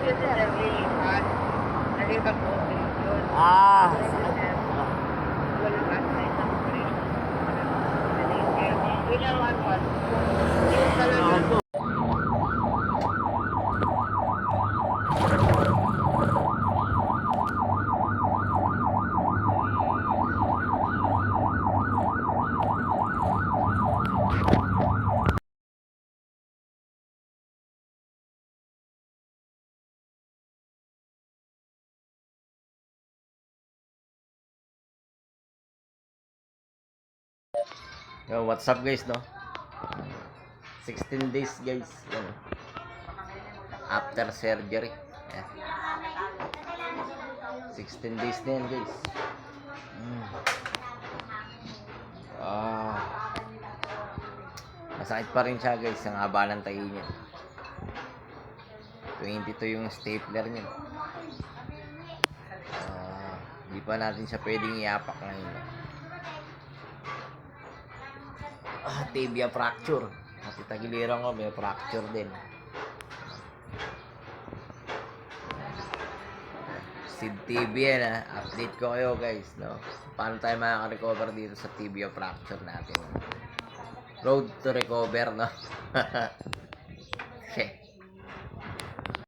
natin, sir. Nalipat po. Yun. Ah, Walang asay sa operation. Ginawan ko. Yung talaga. Yo, what's up guys, no? 16 days guys. Yan. After surgery. Yan. 16 days na yan guys. Mm. Ah. Masakit pa rin siya guys. Ang haba ng tahi niya. 22 yung stapler niya. Ah, Hindi pa natin siya pwedeng iapak ngayon. Ah, tibia fracture. Kasi tagiliran ko, may fracture din. Sid tibia na. Update ko kayo guys, no? Paano tayo makaka-recover dito sa tibia fracture natin? Road to recover, no?